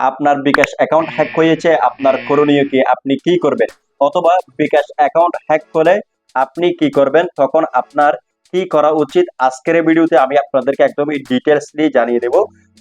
আপনার বিকাশ account hack হয়েছে, আপনার করণীয় কি, আপনি কি করবেন? অথবা বিকাশ অ্যাকাউন্ট হ্যাক হলে আপনি কি করবেন? তখন আপনার কি করা উচিত? আজকের ভিডিওতে আমি আপনাদেরকে একদমই ডিটেলসলি জানিয়ে দেব,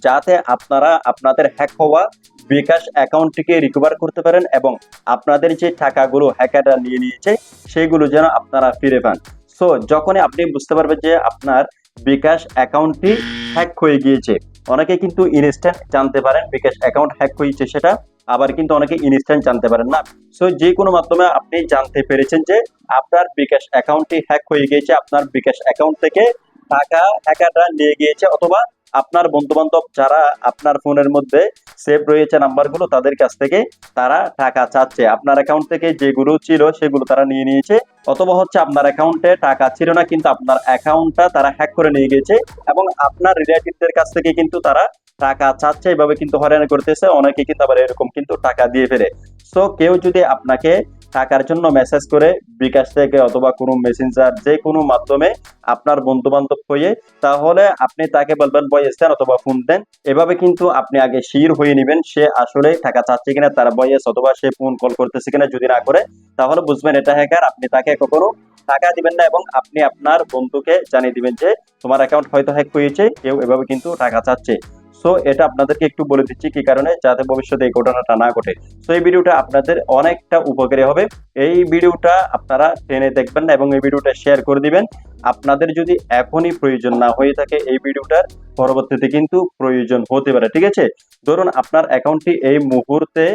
যাতে আপনারা আপনাদের হ্যাক হওয়া বিকাশ অ্যাকাউন্টটিকে রিকভার করতে পারেন এবং আপনাদের যে টাকাগুলো হ্যাকাররা নিয়ে নিয়েছে, সেগুলো যেন আপনারা ফিরে পান। সো যখনই আপনি বুঝতে পারবেন যে আপনার বিকাশ অ্যাকাউন্টটি হ্যাক হয়ে গিয়েছে অনেকে কিন্তু ইনস্ট্যান্ট জানতে পারেন বিকাশ অ্যাকাউন্ট হ্যাক হয়েছে সেটা, আবার কিন্তু অনেকে ইনস্ট্যান্ট জানতে পারেন না। সো যে কোনো মাধ্যমে আপনি জানতে পেরেছেন যে আপনার বিকাশ অ্যাকাউন্টটি হ্যাক হয়ে গিয়েছে, আপনার বিকাশ অ্যাকাউন্ট থেকে টাকা হ্যাকাররা নিয়ে গিয়েছে অথবা আপনার বন্ধু বান্ধব যারা আপনার ফোনের মধ্যে সেভ রয়েছে নাম্বারগুলো তাদের কাছ থেকে তারা টাকা চাচ্ছে। আপনার অ্যাকাউন্ট থেকে যেগুলো ছিল সেগুলো তারা নিয়ে নিয়েছে অথবা হচ্ছে আপনার অ্যাকাউন্টে টাকা ছিল না কিন্তু আপনার অ্যাকাউন্টটা তারা হ্যাক করে নিয়ে গেছে এবং আপনার রিলেটিভদের কাছ থেকে কিন্তু তারা টাকা চাচ্ছে। এভাবে কিন্তু হয়রানি করতেছে। অনেকে কিন্তু আবার এরকম কিন্তু টাকা দিয়ে ফেলে। সো কেউ যদি আপনাকে টাকার জন্য মেসেজ করে বিকাশ থেকে অথবা কোনো মেসেঞ্জার যে কোনো মাধ্যমে আপনার বন্ধু বান্ধব হয়ে, তাহলে আপনি তাকে বলবেন বয়েস দেন অথবা ফোন দেন। এভাবে কিন্তু আপনি আগে শির হয়ে নেবেন সে আসলে টাকা চাচ্ছে কিনা, তার বয়েস অথবা সে ফোন কল করতেছে কিনা যদি না করে, তাহলে বুঝবেন এটা হ্যাকার আপনি তাকে কখনো টাকা দিবেন না এবং আপনি আপনার বন্ধুকে জানিয়ে দিবেন যে, তোমার অ্যাকাউন্ট হয়তো হ্যাক হয়েছে, কেউ এভাবে কিন্তু টাকা চাচ্ছে। সো এটা আপনাদেরকে একটু বলে দিচ্ছি কি কারণে? যাতে ভবিষ্যতে এই ঘটনাটা না ঘটে। সো এই ভিডিওটা আপনাদের অনেকটা উপকারী হবে। এই ভিডিওটা আপনারা টেনে দেখবেন না এবং এই ভিডিওটা শেয়ার করে দিবেন। আপনাদের যদি এখনই প্রয়োজন না হয়ে থাকে এই ভিডিওটার, পরবর্তীতে কিন্তু প্রয়োজন হতে পারে। ঠিক আছে? ধরুন আপনার অ্যাকাউন্টটি এই মুহূর্তে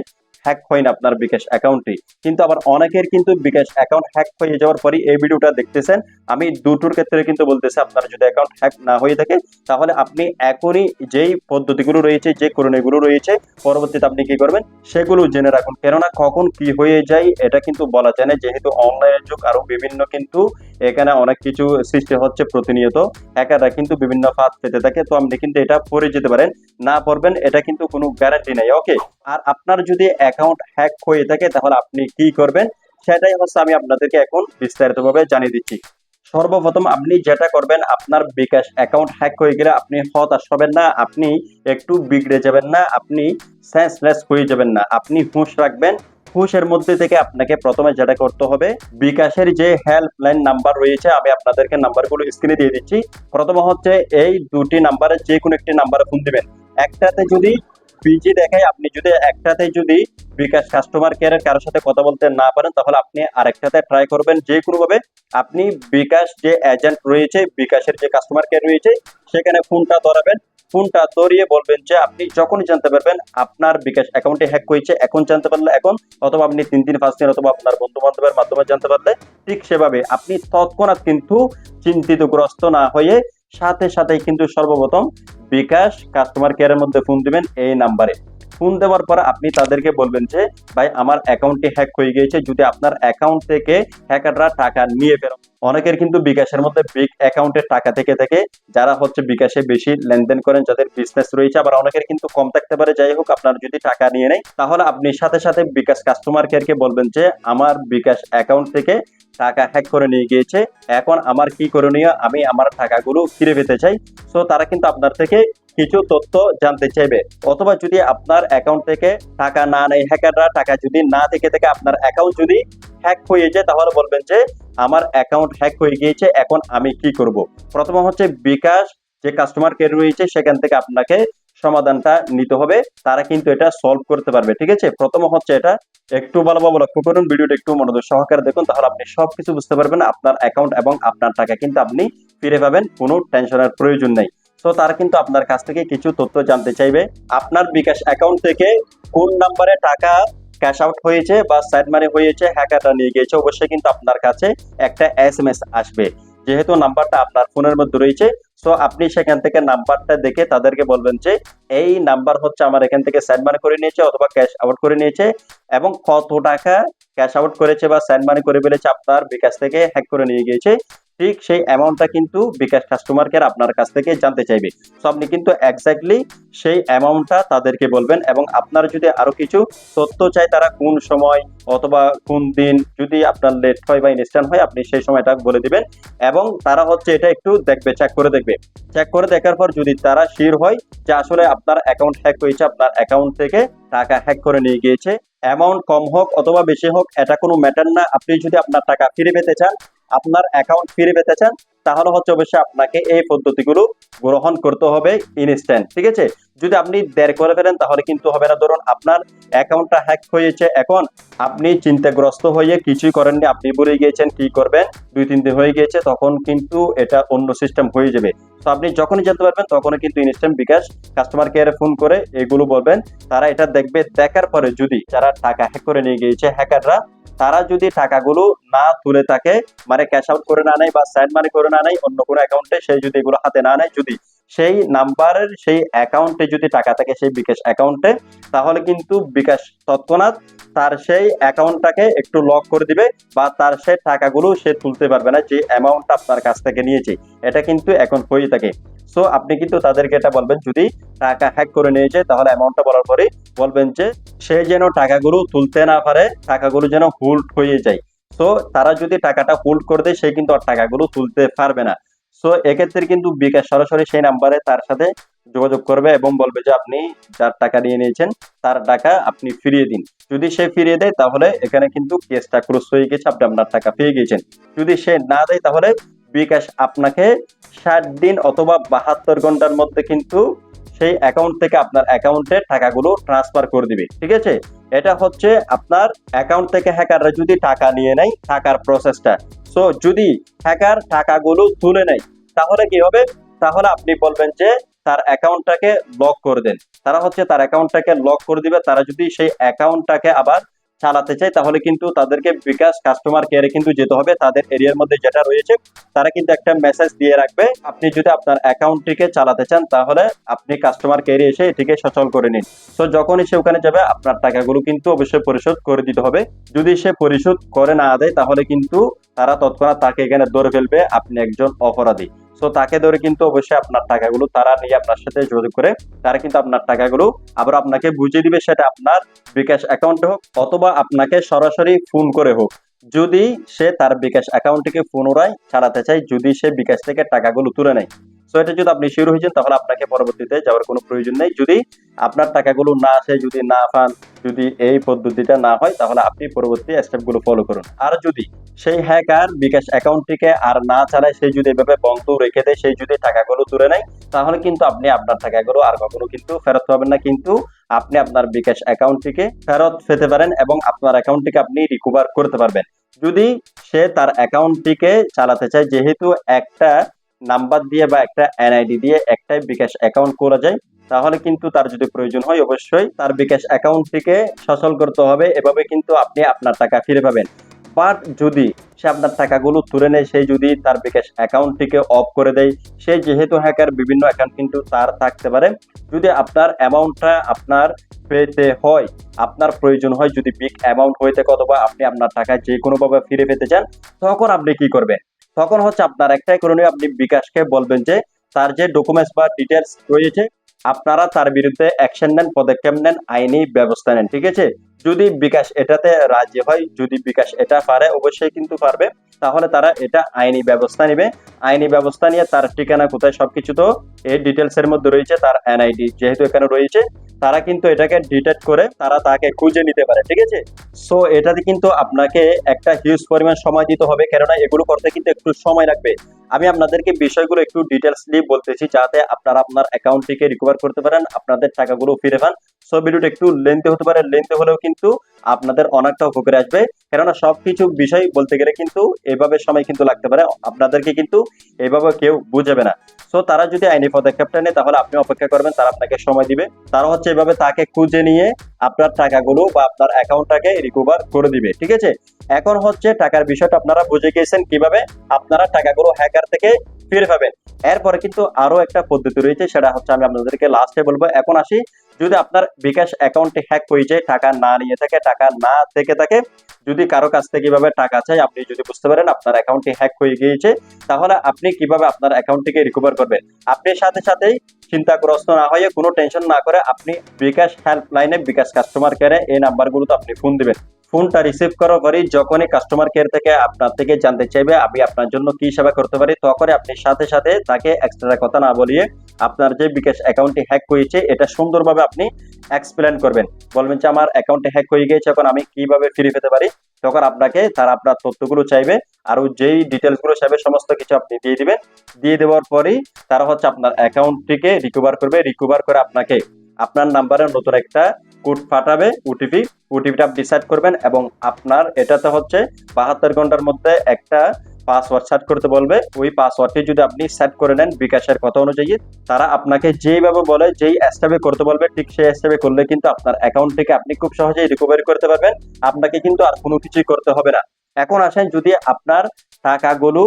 হ্যাক হয় না আপনার বিকাশ অ্যাকাউন্টটি কিন্তু আবার অনেকের কিন্তু বিকাশ অ্যাকাউন্ট হ্যাক হয়ে যাওয়ার পরই এই ভিডিওটা দেখতেছেন। আমি দুটোর ক্ষেত্রে কিন্তু বলতেছি, আপনার যদি অ্যাকাউন্ট হ্যাক না হয়ে থাকে, তাহলে আপনি এখনই যেই পদ্ধতিগুলো রয়েছে, যে করণীয়গুলো রয়েছে, পরবর্তীতে আপনি কি করবেন, সেগুলো জেনে রাখুন। কেননা কখন কি হয়ে যায়, এটা কিন্তু বলা যায় না। যেহেতু অনলাইনের যুগ, আরও বিভিন্ন কিন্তু এখানে অনেক কিছু সৃষ্টি হচ্ছে প্রতিনিয়ত। হ্যাকাররা কিন্তু বিভিন্ন ফাঁদ পেতে থাকে, তো আপনি কিন্তু এটা পড়ে যেতে পারেন। না পড়বেন, এটা কিন্তু কোনো গ্যারান্টি নেই। ওকে আর আপনার যদি অ্যাকাউন্ট হ্যাক হয়ে থাকে, তাহলে আপনি কি করবেন? সেটাই হচ্ছে আমি আপনাদেরকে এখন বিস্তারিতভাবে জানিয়ে দিচ্ছি। সর্বপ্রথম আপনি যেটা করবেন, আপনার বিকাশ অ্যাকাউন্ট হ্যাক হয়ে গেলে আপনি হতাশ হবেন না, আপনি একটু বিগড়ে যাবেন না, আপনি সেন্সলেস হয়ে যাবেন না, আপনি হুঁশ রাখবেন। হুঁশের মধ্যে থেকে আপনাকে প্রথমে যেটা করতে হবে, বিকাশের যে হেল্পলাইন নাম্বার রয়েছে, আমি আপনাদেরকে নাম্বারগুলো স্ক্রিনে দিয়ে দিচ্ছি। প্রথমে হচ্ছে এই দুটি নাম্বারে যে কোনো একটি নাম্বারে ফোন দিবেন। একটাতে যদি বিজি দেখায় আপনি যদি একটাতে যদি বিকাশ কাস্টমার কেয়ারের কারোর সাথে কথা বলতে না পারেন, তাহলে আপনি আরেকটাতে ট্রাই করবেন যে কোনো ভাবে আপনি বিকাশ যে এজেন্ট রয়েছে, বিকাশের যে কাস্টমার কেয়ার রয়েছে, সেখানে ফোনটা ধরাবেন। ফোনটা ধরিয়ে বলবেন যে আপনি যখনই জানতে পারবেন আপনার বিকাশ অ্যাকাউন্টে হ্যাক হয়েছে, এখন জানতে পারলে এখন, অথবা আপনি তিন দিন পাঁচ দিন অথবা আপনার বন্ধু বান্ধবের মাধ্যমে জানতে পারলে ঠিক সেভাবে। আপনি তৎক্ষণাৎ কিন্তু চিন্তিতগ্রস্ত না হয়ে সাথে সাথে কিন্তু সর্বপ্রথম বিকাশ কাস্টমার কেয়ারের মধ্যে ফোন দিবেন এই নাম্বারে ফোন দেওয়ার পর আপনি তাদেরকে বলবেন যে, ভাই, আমার অ্যাকাউন্টটি হ্যাক হয়ে গিয়েছে। যদি আপনার অ্যাকাউন্ট থেকে হ্যাকাররা টাকা নিয়ে ফেরো অনেকের কিন্তু বিকাশের মধ্যে বিগ অ্যাকাউন্টের টাকা থেকে থেকে যারা হচ্ছে বিকাশে বেশি লেনদেন করেন, যাদের বিজনেস রয়েছে, আবার অনেকের কিন্তু কম থাকতে পারে। যাই হোক, আপনার যদি টাকা নিয়ে নেয় তাহলে আপনি সাথে সাথে বিকাশ কাস্টমার কেয়ারকে বলবেন যে, আমার বিকাশ অ্যাকাউন্ট থেকে টাকা হ্যাক করে নিয়ে গিয়েছে। এখন আমার কি করণীয়? আমি আমার টাকাগুলো ফিরে পেতে চাই। সো তারা কিন্তু আপনার থেকে কিছু তথ্য জানতে চাইবে। অথবা যদি আপনার অ্যাকাউন্ট থেকে টাকা না নেয় হ্যাকাররা টাকা যদি না থেকে থেকে, আপনার অ্যাকাউন্ট যদি হ্যাক হয়ে যায়, তাহলে বলবেন যে, আমার অ্যাকাউন্ট হ্যাক হয়ে গিয়েছে, এখন আমি কি করব? প্রথম হচ্ছে বিকাশ, যে কাস্টমার কেয়ার রয়েছে, সেখান থেকে আপনাকে সমাধানটা নিতে হবে। তারা কিন্তু এটা সলভ করতে পারবে, ঠিক আছে? প্রথম হচ্ছে এটা একটু ভালোভাবে লক্ষ্য করুন, ভিডিওটা একটু মনোযোগ সহকারে দেখুন, তাহলে আপনি সবকিছু বুঝতে পারবেন, আপনার অ্যাকাউন্ট এবং আপনার টাকা কিন্তু আপনি ফিরে পাবেন, কোনো টেনশনের প্রয়োজন নেই। তো তারা কিন্তু আপনার কাছ থেকে কিছু তথ্য জানতে চাইবে। আপনার বিকাশ অ্যাকাউন্ট থেকে কোন নাম্বারে টাকা ক্যাশ আউট হয়েছে বা সাইড মানি হয়েছে হ্যাকাররা নিয়ে গিয়েছে, অবশ্যই কিন্তু আপনার কাছে একটা এস এম এস আসবে। যেহেতু নাম্বারটা আপনার ফোনের মধ্যে রয়েছে সো আপনি সেখান থেকে নাম্বারটা দেখে তাদেরকে বলবেন যে, এই নাম্বার হচ্ছে আমার এখান থেকে সেন্ড মানি করে নিয়েছে অথবা ক্যাশ আউট করে নিয়েছে এবং কত টাকা ক্যাশ আউট করেছে বা সেন্ড মানি করে ফেলেছে আপনার বিকাশ থেকে হ্যাক করে নিয়ে গিয়েছে। ঠিক সেই অ্যামাউন্টটা কিন্তু বিকাশ কাস্টমার কেয়ার আপনার কাছ থেকে জানতে চাইবে। সো আপনি কিন্তু এক্স্যাক্টলি সেই অ্যামাউন্টটা তাদেরকে বলবেন এবং আপনার যদি আরও কিছু তথ্য চাই তারা কোন সময় অথবা কোন দিন যদি আপনার লেট হয় বা ইনস্ট্যান্ট হয়, আপনি সেই সময়টা বলে দিবেন এবং তারা হচ্ছে এটা একটু দেখবে চেক করে দেখবে। চেক করে দেখার পর যদি তারা শিওর হয় যে আসলে আপনার অ্যাকাউন্ট হ্যাক হয়েছে, আপনার অ্যাকাউন্ট থেকে টাকা হ্যাক করে নিয়ে গিয়েছে অ্যামাউন্ট কম হোক অথবা বেশি হোক, এটা কোনো ম্যাটার না। আপনি যদি আপনার টাকা ফিরে পেতে চান আপনার অ্যাকাউন্ট ফিরে পেতে চান, তাহলে হচ্ছে অবশ্যই আপনাকে এই পদ্ধতিগুলো গ্রহণ করতে হবে ইনস্ট্যান্ট ঠিক আছে? যদি আপনি দেরি করে ফেলেন, তাহলে কিন্তু হবে না। ধরুন আপনার অ্যাকাউন্টটা হ্যাক হয়েছে এখন, আপনি চিন্তাগ্রস্ত হয়ে কিছুই করেননি, আপনি বলে গিয়েছেন কি করবেন, দুই, তিন দিন হয়ে গিয়েছে, তখন কিন্তু এটা অন্য সিস্টেম হয়ে যাবে। তো আপনি যখনই জানতে পারবেন, তখনই কিন্তু ইনস্ট্যান্ট বিকাশ কাস্টমার কেয়ারে ফোন করে এগুলো বলবেন। তারা এটা দেখবে, দেখার পরে যদি যারা টাকা হ্যাক করে নিয়ে গিয়েছে হ্যাকাররা তারা যদি টাকাগুলো না তুলে থাকে মানে ক্যাশ আউট করে না নেয় বা স্যান্ড মানি করে না নেয় অন্য কোনো অ্যাকাউন্টে সেই যদি এগুলো হাতে না নেয়, যদি সেই নাম্বারের সেই অ্যাকাউন্টে যদি টাকা থাকে সেই বিকাশ অ্যাকাউন্টে তাহলে কিন্তু বিকাশ তৎক্ষণাৎ তার সেই অ্যাকাউন্টটাকে একটু লক করে দিবে বা তার সেই টাকাগুলো সে তুলতে পারবে না যে অ্যামাউন্টটা আপনার কাছ থেকে নিয়েছে। এটা কিন্তু এখন হয়ে থাকে। সো আপনি কিন্তু তাদেরকে এটা বলবেন, যদি টাকা হ্যাক করে নিয়েছে তাহলে অ্যামাউন্টটা বলার পরে বলবেন যে সে যেন টাকাগুলো তুলতে না পারে, টাকাগুলো যেন হোল্ড হয়ে যায়। তো তারা যদি টাকাটা হোল্ড করে দেয়, সে কিন্তু আর টাকাগুলো তুলতে পারবে না। সো এক্ষেত্রে কিন্তু বিকাশ সরাসরি সেই নাম্বারে তার সাথে যোগাযোগ করবে এবং বলবে যে আপনি যার টাকা নিয়ে নিয়েছেন, তার টাকা আপনি ফিরিয়ে দিন। যদি সে ফিরিয়ে দেয়, তাহলে এখানে কিন্তু কেসটা ক্রস হয়ে গেছে, আপনি আপনার টাকা পেয়ে গেছেন যদি সে না দেয়, তাহলে বিকাশ আপনাকে ষাট দিন অথবা বাহাত্তর ঘণ্টার মধ্যে কিন্তু সেই অ্যাকাউন্ট থেকে আপনার অ্যাকাউন্টে টাকাগুলো ট্রান্সফার করে দিবে, ঠিক আছে? এটা হচ্ছে আপনার অ্যাকাউন্ট থেকে হ্যাকাররা যদি টাকা নিয়ে নেয়, টাকার প্রসেসটা সো যদি হ্যাকার টাকাগুলো তুলে নেয়, তাহলে কি হবে? তাহলে আপনি বলবেন যে তার অ্যাকাউন্টটাকে লক করে দেন। তারা হচ্ছে তার অ্যাকাউন্টটাকে লক করে দিবে, তারা যদি সেই অ্যাকাউন্টটাকে আবার চালাতে চায় তাহলে কিন্তু তাদেরকে বিকাশ কাস্টমার কেয়ারে কিন্তু যেতে হবে। তাদের এরিয়ার মধ্যে যেটা রয়েছে, তারা কিন্তু একটা মেসেজ দিয়ে রাখবে, আপনি যদি আপনার অ্যাকাউন্টটিকে চালাতে চান, তাহলে আপনি কাস্টমার কেয়ারে এসে এটিকে সচল করে নিন। তো যখনই সে ওখানে যাবে, আপনার টাকাগুলো কিন্তু অবশ্যই পরিশোধ করে দিতে হবে। যদি সে পরিশোধ করে না দেয়, তাহলে কিন্তু তারা তৎক্ষণাৎ তাকে এখানে ধরে ফেলবে, আপনি একজন অপরাধী। তো তাকে ধরে কিন্তু অবশ্যই আপনার টাকাগুলো তারা নিয়ে আপনার সাথে যোগাযোগ করে, তারা কিন্তু আপনার টাকাগুলো আবার আপনাকে বুঝিয়ে দিবে সেটা আপনার বিকাশ অ্যাকাউন্টে হোক অথবা আপনাকে সরাসরি ফোন করে হোক। যদি সে তার বিকাশ অ্যাকাউন্ট থেকে পুনরায় চালাতে চায়, যদি সে বিকাশ থেকে টাকাগুলো তুলে নেয়। তো এটা যদি আপনি শুরু হয়েছেন, তাহলে আপনাকে পরবর্তীতে যাওয়ার কোনো প্রয়োজন নেই। যদি আপনার টাকাগুলো না আসে, যদি না পান, যদি এই পদ্ধতিটা না হয়, তাহলে আপনি পরবর্তী স্টেপগুলো ফলো করুন। আর যদি সেই হ্যাকার বিকাশ অ্যাকাউন্টটিকে আর না চালায় সেই যদি এভাবে বন্ধ রেখে দেয় সেই যদি টাকাগুলো তুলে নেয়, তাহলে কিন্তু আপনি আপনার টাকাগুলো আর কখনো কিন্তু ফেরত পাবেন না। কিন্তু আপনি আপনার বিকাশ অ্যাকাউন্টটিকে ফেরত পেতে পারেন এবং আপনার অ্যাকাউন্টটিকে আপনি রিকভার করতে পারবেন। যদি সে তার অ্যাকাউন্টটিকে চালাতে চায়, যেহেতু একটা নাম্বার দিয়ে বা একটা এনআইডি দিয়ে একটাই বিকাশ অ্যাকাউন্ট করা যায়, তাহলে কিন্তু তার যদি প্রয়োজন হয় অবশ্যই তার বিকাশ অ্যাকাউন্ট থেকে সচল করতে হবে, এভাবে কিন্তু আপনি আপনার টাকা ফিরে পাবেন। বাট যদি সে আপনার টাকাগুলো তুলে নেয় সেই যদি তার বিকাশ অ্যাকাউন্টটিকে অফ করে দেয়, সে যেহেতু হ্যাকার বিভিন্ন অ্যাকাউন্ট কিন্তু তার থাকতে পারে। যদি আপনার অ্যামাউন্টটা আপনার পেতে হয়, আপনার প্রয়োজন হয় যদি বিগ অ্যামাউন্ট হয়ে থাকে অথবা আপনি আপনার টাকা যে কোনোভাবে ফিরে পেতে চান, তখন আপনি কি করবেন? তখন হচ্ছে আপনার একটাই করণীয়, আপনি বিকাশকে বলবেন যে তার যে ডকুমেন্টস বা ডিটেলস রয়েছে, আপনারা তার বিরুদ্ধে অ্যাকশন নেন, পদক্ষেপ নেন, আইনি ব্যবস্থা নেন, ঠিক আছে? যদি বিকাশ এটাতে রাজি হয়, যদি বিকাশ এটা পারে, অবশ্যই কিন্তু পারবে। তাহলে তারা এটা আইনি ব্যবস্থা নেবে। আইনি ব্যবস্থা নিয়ে তার ঠিকানা কোথায় সবকিছু তো এই ডিটেলস এর মধ্যে রয়েছে, তার এনআইডি যেহেতু এখানে রয়েছে, তারা কিন্তু এটাকে ডিটেক্ট করে তারা তাকে খুঁজে নিতে পারে, ঠিক আছে? সো এটাতে কিন্তু আপনাকে একটা হিউজ পরিমাণ সময় দিতে হবে, কেননা এগুলো করতে কিন্তু একটু সময় লাগবে। আমি আপনাদেরকে বিষয়গুলো একটু ডিটেলসলি বলতেছি, যাতে আপনারা আপনার অ্যাকাউন্টটিকে রিকভার করতে পারেন, আপনাদের টাকাগুলো ফিরে পান। সো ভিডিওটা একটু লেন্থে হতে পারে। লেন্থে হলেও কিন্তু আপনাদের অনেকটা উপকারে আসবে। কেননা সবকিছু বিষয় বলতে গেলে কিন্তু এভাবে সময় কিন্তু লাগতে পারে। আপনাদেরকে কিন্তু এভাবে কেউ বুঝাবে না। সো তারা যদি আইনি পদক্ষেপটা নেয়, তাহলে আপনি অপেক্ষা করবেন, তারা আপনাকে সময় দিবে। তারা হচ্ছে এভাবে তাকে খুঁজে নিয়ে আপনার টাকাগুলো বা আপনার অ্যাকাউন্টটাকে রিকভার করে দিবে, ঠিক আছে? এখন হচ্ছে টাকার বিষয়টা আপনারা বুঝে গিয়েছেন কীভাবে আপনারা টাকাগুলো হ্যাকার থেকে ফিরে পাবেন। এরপরে কিন্তু আরও একটা পদ্ধতি রয়েছে, সেটা হচ্ছে আমি আপনাদেরকে লাস্টে বলব। এখন আসি, যদি আপনার বিকাশ অ্যাকাউন্টে হ্যাক হয়ে যায়, টাকা না নিয়ে থাকে টাকা না থেকে থাকে, যদি কারও কাছ থেকে কীভাবে টাকা চাই, আপনি যদি বুঝতে পারেন আপনার অ্যাকাউন্টটি হ্যাক হয়ে গিয়েছে, তাহলে আপনি কীভাবে আপনার অ্যাকাউন্টটিকে রিকভার করবেন? আপনি সাথে সাথেই চিন্তাগ্রস্ত না হয়ে, কোনো টেনশন না করে, আপনি বিকাশ হেল্পলাইনে বিকাশ কাস্টমার কেয়ারে এই নাম্বারগুলোতে আপনি ফোন দিবেন। ফোনটা রিসিভ করার পরেই যখনই কাস্টমার কেয়ার থেকে আপনার থেকে জানতে চাইবে, আমি আপনার জন্য কি সেবা করতে পারি তখন আপনি সাথে সাথে তাকে এক্সট্রা কথা না বলিয়ে আপনার যে বিকাশ অ্যাকাউন্টটি হ্যাক হয়েছে এটা সুন্দরভাবে আপনি এক্সপ্লেন করবেন। বলবেন যে, আমার অ্যাকাউন্টে হ্যাক হয়ে গিয়েছে, এখন আমি কীভাবে ফিরে পেতে পারি? তখন আপনাকে তারা আপনার তথ্যগুলো চাইবে আর যেই ডিটেলসগুলো চাইবে, সমস্ত কিছু আপনি দিয়ে দিবেন। দিয়ে দেওয়ার পরেই তারা হচ্ছে আপনার অ্যাকাউন্টটিকে রিকভার করবে। রিকভার করে আপনাকে, আপনার নাম্বারে নতুন একটা কোড পাঠাবে ওটিপি ওটিপিটা সেট করবেন এবং আপনার এটাতে হচ্ছে বাহাত্তর ঘণ্টার মধ্যে একটা পাসওয়ার্ড সেট করতে বলবে। ওই পাসওয়ার্ডটি যদি আপনি সেট করে নেন বিকাশের কথা অনুযায়ী, তারা আপনাকে যেইভাবে বলে, যেই স্টেপে করতে বলবে, ঠিক সেই স্টেপে করলে কিন্তু আপনার অ্যাকাউন্ট থেকে আপনি খুব সহজেই রিকভারি করতে পারবেন। আপনাকে কিন্তু আর কোনো কিছুই করতে হবে না। এখন আসেন যদি আপনার টাকাগুলো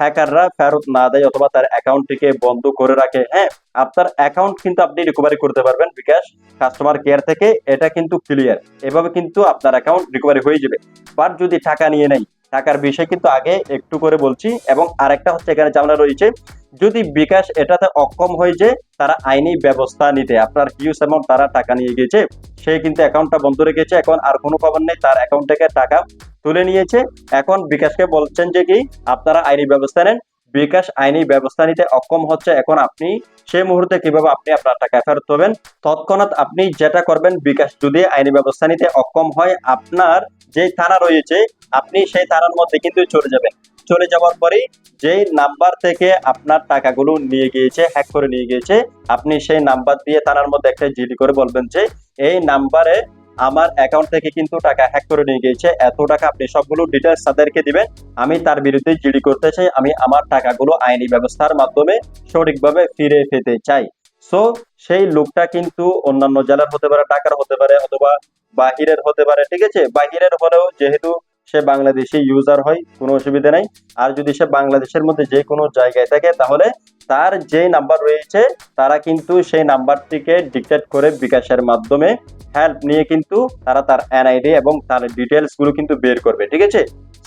হ্যাকাররা ফেরত না দেয় অথবা তার অ্যাকাউন্টটিকে বন্ধ করে রাখে। হ্যাঁ আপনার অ্যাকাউন্ট কিন্তু আপনি রিকভারি করতে পারবেন বিকাশ কাস্টমার কেয়ার থেকে, এটা কিন্তু ক্লিয়ার এভাবে কিন্তু আপনার অ্যাকাউন্ট রিকভারি হয়ে যাবে। বাট যদি টাকা নিয়ে নেয় টাকার বিষয় কিন্তু আগে একটু করে বলছি। এবং আরেকটা হচ্ছে এখানে জানা রয়েছে যদি বিকাশ এটাতে অক্ষম হয়ে যে তারা আইনি ব্যবস্থা নিতে, আপনার হিউজ অ্যামাউন্ট তারা টাকা নিয়ে গেছে সে কিন্তু অ্যাকাউন্টটা বন্ধ রেখেছে, এখন আর কোনো খবর নেই, তার অ্যাকাউন্ট থেকে টাকা তুলে নিয়েছে। এখন বিকাশকে বলছেন যে কি, আপনারা আইনি ব্যবস্থা নেন, বিকাশ আইনি ব্যবস্থা নিতে অক্ষম হচ্ছে, এখন আপনি সেই মুহূর্তে কীভাবে আপনি আপনার টাকা ফেরত পাবেন, তৎক্ষণাৎ আপনি যেটা করবেন, বিকাশ যদি আইনি ব্যবস্থা নিতে অক্ষম হয়, আপনার যে থানা রয়েছে, আপনি সেই থানার মধ্যে কিন্তু চলে যাবেন। চলে যাওয়ার পরেই যেই নাম্বার থেকে আপনার টাকাগুলো নিয়ে গিয়েছে হ্যাক করে নিয়ে গিয়েছে, আপনি সেই নাম্বার দিয়ে থানার মধ্যে একটা জিডি করে বলবেন যে, এই নাম্বারে আমার অ্যাকাউন্ট থেকে কিন্তু টাকা হ্যাক করে নিয়ে গিয়েছে, এত টাকা আপনি সবগুলো ডিটেলস তাদেরকে দিবেন, আমি তার বিরুদ্ধে জিডি করতে চাই, আমি আমার টাকাগুলো আইনি ব্যবস্থার মাধ্যমে সঠিকভাবে ফিরে পেতে চাই। সো সেই লোকটা কিন্তু অন্যান্য জেলার হতে পারে টাকার হতে পারে, অথবা বাহিরের হতে পারে, ঠিক আছে? বাহিরের হলেও যেহেতু সে বাংলাদেশে ইউজার হয়, কোনো অসুবিধা নাই। আর যদি সে বাংলাদেশের মধ্যে যে কোনো জায়গায় থাকে, তাহলে তার যে নাম্বার রয়েছে, তারা কিন্তু সেই নাম্বারটিকে ডিকটেট করে বিকাশের মাধ্যমে হেল্প নিয়ে কিন্তু তারা তার এনআইডি এবং তার ডিটেলসগুলো কিন্তু বের করবে, ঠিক আছে?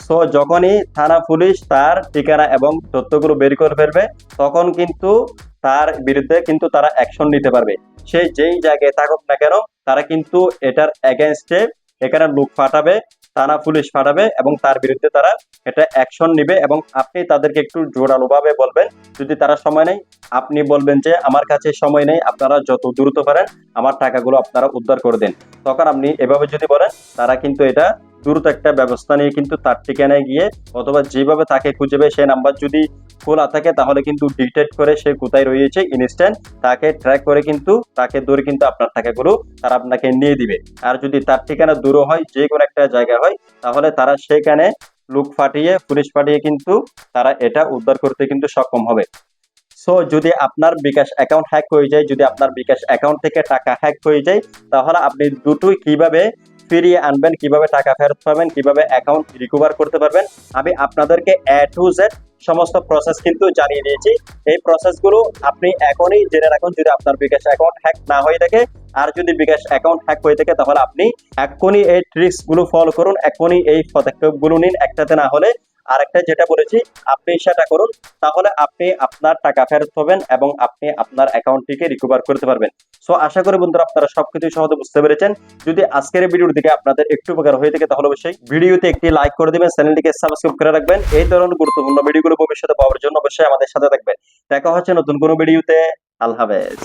সো যখনই থানা পুলিশ তার ঠিকানা এবং তথ্যগুলো বের করে ফেলবে, তখন কিন্তু তার বিরুদ্ধে কিন্তু তারা অ্যাকশন নিতে পারবে। সে যেই জায়গায় থাকুক না কেন, তারা কিন্তু এটার এগেনস্টে এখানে লোক পাঠাবে থানা পুলিশ পাঠাবে এবং তার বিরুদ্ধে তারা এটা অ্যাকশন নিবে এবং আপনি তাদেরকে একটু জোরালোভাবে বলবেন। যদি তারা সময় নেই, আপনি বলবেন যে, আমার কাছে সময় নেই, আপনারা যত দ্রুত পারেন আমার টাকাগুলো আপনারা উদ্ধার করে দেন। তখন আপনি এভাবে যদি বলেন, তারা কিন্তু এটা দ্রুত একটা ব্যবস্থা নিয়ে কিন্তু তার ঠিকানায় গিয়ে অথবা যেভাবে তাকে খুঁজবে সে নাম্বার যদি খোলা থাকে তাহলে কিন্তু ডিটেক্ট করে সে কোথায় রয়েছে ইনস্ট্যান্ট তাকে ট্র্যাক করে কিন্তু তাকে ধরে কিন্তু আপনার টাকাগুলো তারা আপনাকে নিয়ে দিবে। আর যদি তার ঠিকানা দূর হয় যে কোনো একটা জায়গা হয়, তাহলে তারা সেখানে লুক ফাটিয়ে, পুলিশ ফাটিয়ে কিন্তু তারা এটা উদ্ধার করতে কিন্তু সক্ষম হবে। সো যদি আপনার বিকাশ অ্যাকাউন্ট হ্যাক হয়ে যায়, যদি আপনার বিকাশ অ্যাকাউন্ট থেকে টাকা হ্যাক হয়ে যায়, তাহলে আপনি দুটোই কীভাবে ফিরিয়ে আনবেন, কীভাবে টাকা ফেরত পাবেন, কীভাবে অ্যাকাউন্ট রিকভার করতে পারবেন, আমি আপনাদেরকে এ টু জেড সমস্ত প্রসেস কিন্তু জানিয়ে দিয়েছি। এই প্রসেসগুলো আপনি এখনই জেনে রাখুন, যদি আপনার বিকাশ অ্যাকাউন্ট হ্যাক না হয়ে থাকে। আর যদি বিকাশ অ্যাকাউন্ট হ্যাক হয়ে থাকে, তাহলে আপনি এখনই এই ট্রিক্সগুলো ফলো করুন এখনই এই পদক্ষেপগুলো নিন, একটাতে না হলে আরেকটা যেটা বলেছি, আপনি সেটা করুন, তাহলে আপনি আপনার টাকা ফেরত পাবেন এবং আপনি আপনার অ্যাকাউন্টটিকে রিকভার করতে পারবেন। সো আশা করি বন্ধুরা আপনারা সবকিছু সহজে বুঝতে পেরেছেন। যদি আজকের ভিডিওর দিকে আপনাদের একটু উপকার হয়ে থাকে, তাহলে অবশ্যই ভিডিওতে একটি লাইক করে দেবেন চ্যানেলটিকে সাবস্ক্রাইব করে রাখবেন। এই ধরনের গুরুত্বপূর্ণ ভিডিওগুলো ভবিষ্যতে পাওয়ার জন্য অবশ্যই আমাদের সাথে থাকবেন। দেখা হচ্ছে নতুন কোনো ভিডিওতে আল্লাহ হাফেজ।